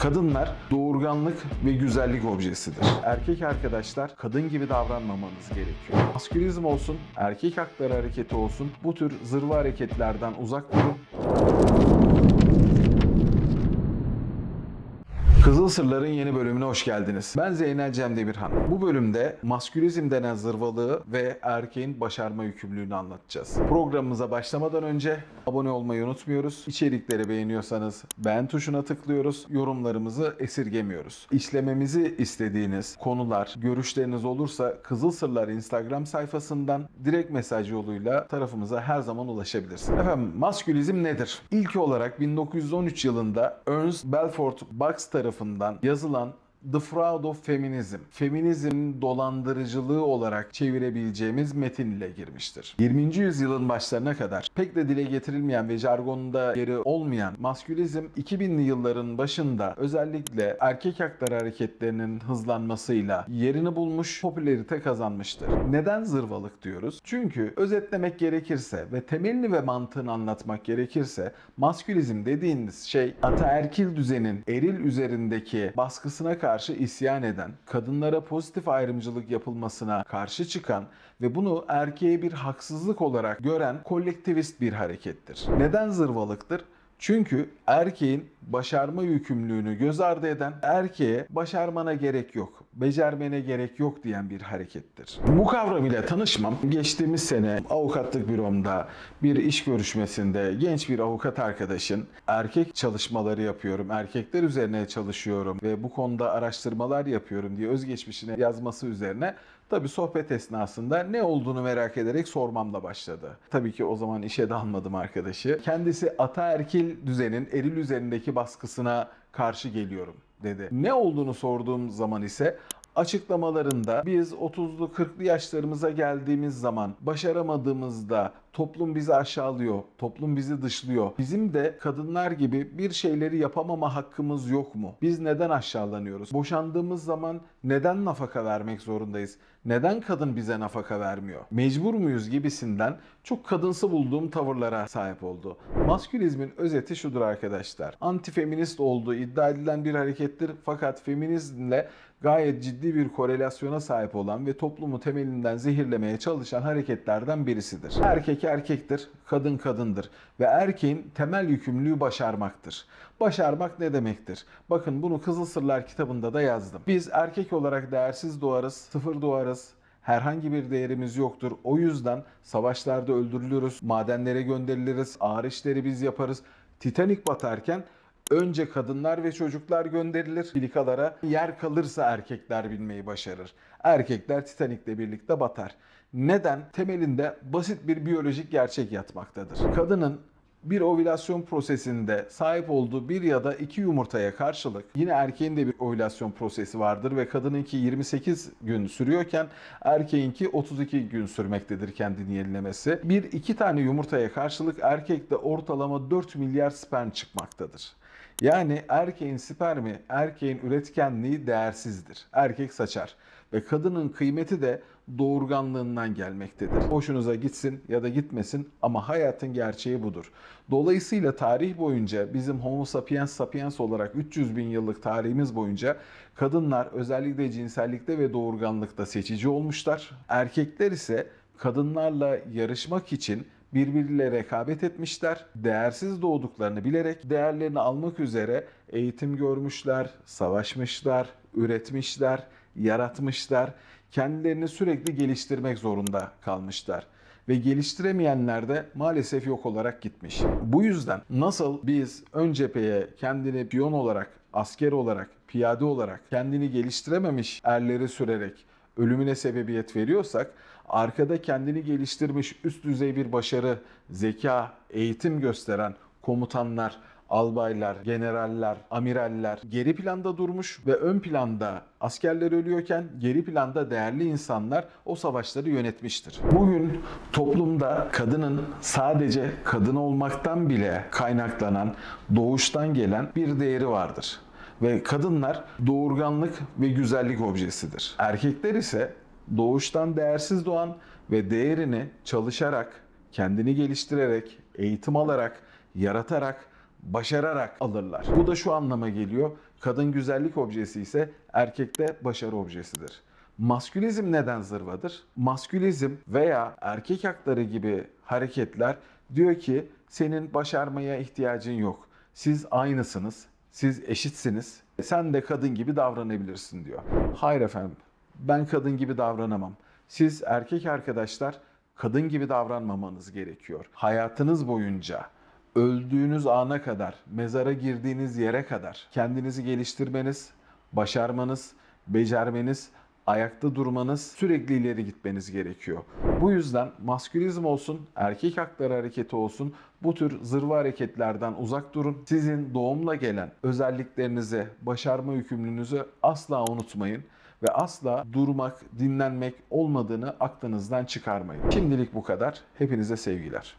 Kadınlar doğurganlık ve güzellik objesidir. Erkek arkadaşlar kadın gibi davranmamanız gerekiyor. Maskülizm olsun, erkek hakları hareketi olsun bu tür zırva hareketlerden uzak durun. Kızıl Sırlar'ın yeni bölümüne hoş geldiniz. Ben Zeynel Cem Demirhan. Bu bölümde maskülizm denen zırvalığı ve erkeğin başarma yükümlülüğünü anlatacağız. Programımıza başlamadan önce abone olmayı unutmuyoruz. İçerikleri beğeniyorsanız beğen tuşuna tıklıyoruz. Yorumlarımızı esirgemiyoruz. İşlememizi istediğiniz konular, görüşleriniz olursa Kızıl Sırlar Instagram sayfasından direkt mesaj yoluyla tarafımıza her zaman ulaşabilirsiniz. Efendim maskülizm nedir? İlk olarak 1913 yılında Ernst Belfort Bax tarafından yazılan The Fraud of Feminism, feminizmin dolandırıcılığı olarak çevirebileceğimiz metin ile girmiştir. 20. yüzyılın başlarına kadar pek de dile getirilmeyen ve jargonda yeri olmayan maskülizm 2000'li yılların başında özellikle erkek hakları hareketlerinin hızlanmasıyla yerini bulmuş, popülerite kazanmıştır. Neden zırvalık diyoruz? Çünkü özetlemek gerekirse ve temelini ve mantığını anlatmak gerekirse maskülizm dediğiniz şey ataerkil düzenin eril üzerindeki baskısına karşı isyan eden, kadınlara pozitif ayrımcılık yapılmasına karşı çıkan ve bunu erkeğe bir haksızlık olarak gören kolektivist bir harekettir. Neden zırvalıktır? Çünkü erkeğin başarma yükümlülüğünü göz ardı eden erkeğe başarmana gerek yok, becermene gerek yok diyen bir harekettir. Bu kavram ile tanışmam geçtiğimiz sene avukatlık büromda bir iş görüşmesinde genç bir avukat arkadaşın erkek çalışmaları yapıyorum, erkekler üzerine çalışıyorum ve bu konuda araştırmalar yapıyorum diye özgeçmişine yazması üzerine Tabii sohbet esnasında ne olduğunu merak ederek sormamla başladı. Tabii ki o zaman işe de almadım arkadaşı. Kendisi ataerkil düzenin eril üzerindeki baskısına karşı geliyorum dedi. Ne olduğunu sorduğum zaman ise açıklamalarında biz 30'lu 40'lı yaşlarımıza geldiğimiz zaman başaramadığımızda toplum bizi aşağılıyor, toplum bizi dışlıyor. Bizim de kadınlar gibi bir şeyleri yapamama hakkımız yok mu? Biz neden aşağılanıyoruz? Boşandığımız zaman neden nafaka vermek zorundayız? Neden kadın bize nafaka vermiyor? Mecbur muyuz gibisinden çok kadınsı bulduğum tavırlara sahip oldu. Maskülizmin özeti şudur arkadaşlar. Antifeminist olduğu iddia edilen bir harekettir fakat feminizmle gayet ciddi bir korelasyona sahip olan ve toplumu temelinden zehirlemeye çalışan hareketlerden birisidir. Erkek erkektir, kadın kadındır ve erkeğin temel yükümlülüğü başarmaktır. Başarmak ne demektir? Bakın bunu Kızıl Sırlar kitabında da yazdım. Biz erkek olarak değersiz doğarız, sıfır doğarız, herhangi bir değerimiz yoktur. O yüzden savaşlarda öldürülürüz, madenlere gönderiliriz, ağır işleri biz yaparız. Titanic batarken önce kadınlar ve çocuklar gönderilir filikalara. Yer kalırsa erkekler binmeyi başarır. Erkekler Titanic'le birlikte batar. Neden? Temelinde basit bir biyolojik gerçek yatmaktadır. Kadının bir ovülasyon prosesinde sahip olduğu bir ya da iki yumurtaya karşılık yine erkeğin de bir ovülasyon prosesi vardır ve kadınınki 28 gün sürüyorken erkeğinki 32 gün sürmektedir kendini yenilemesi. Bir iki tane yumurtaya karşılık erkekte ortalama 4 milyar sperm çıkmaktadır. Yani erkeğin spermi, erkeğin üretkenliği değersizdir. Erkek saçar ve kadının kıymeti de doğurganlığından gelmektedir. Hoşunuza gitsin ya da gitmesin ama hayatın gerçeği budur. Dolayısıyla tarih boyunca bizim Homo sapiens sapiens olarak 300 bin yıllık tarihimiz boyunca kadınlar özellikle cinsellikte ve doğurganlıkta seçici olmuşlar. Erkekler ise kadınlarla yarışmak için birbiriyle rekabet etmişler. Değersiz doğduklarını bilerek değerlerini almak üzere eğitim görmüşler, savaşmışlar, üretmişler, yaratmışlar. Kendilerini sürekli geliştirmek zorunda kalmışlar ve geliştiremeyenler de maalesef yok olarak gitmiş. Bu yüzden nasıl biz ön cepheye kendini piyon olarak, asker olarak, piyade olarak kendini geliştirememiş erleri sürerek ölümüne sebebiyet veriyorsak arkada kendini geliştirmiş üst düzey bir başarı, zeka, eğitim gösteren komutanlar, albaylar, generaller, amiraller geri planda durmuş ve ön planda askerler ölüyorken geri planda değerli insanlar o savaşları yönetmiştir. Bugün toplumda kadının sadece kadın olmaktan bile kaynaklanan, doğuştan gelen bir değeri vardır. Ve kadınlar doğurganlık ve güzellik objesidir. Erkekler ise doğuştan değersiz doğan ve değerini çalışarak, kendini geliştirerek, eğitim alarak, yaratarak başararak alırlar. Bu da şu anlama geliyor. Kadın güzellik objesi ise erkekte başarı objesidir. Maskülizm neden zırvadır? Maskülizm veya erkek hakları gibi hareketler diyor ki senin başarmaya ihtiyacın yok. Siz aynısınız, siz eşitsiniz. Sen de kadın gibi davranabilirsin diyor. Hayır efendim, ben kadın gibi davranamam. Siz erkek arkadaşlar kadın gibi davranmamanız gerekiyor. Hayatınız boyunca öldüğünüz ana kadar, mezara girdiğiniz yere kadar kendinizi geliştirmeniz, başarmanız, becermeniz, ayakta durmanız, sürekli ileri gitmeniz gerekiyor. Bu yüzden maskülizm olsun, erkek hakları hareketi olsun bu tür zırva hareketlerden uzak durun. Sizin doğumla gelen özelliklerinizi, başarma yükümlülüğünüzü asla unutmayın ve asla durmak, dinlenmek olmadığını aklınızdan çıkarmayın. Şimdilik bu kadar. Hepinize sevgiler.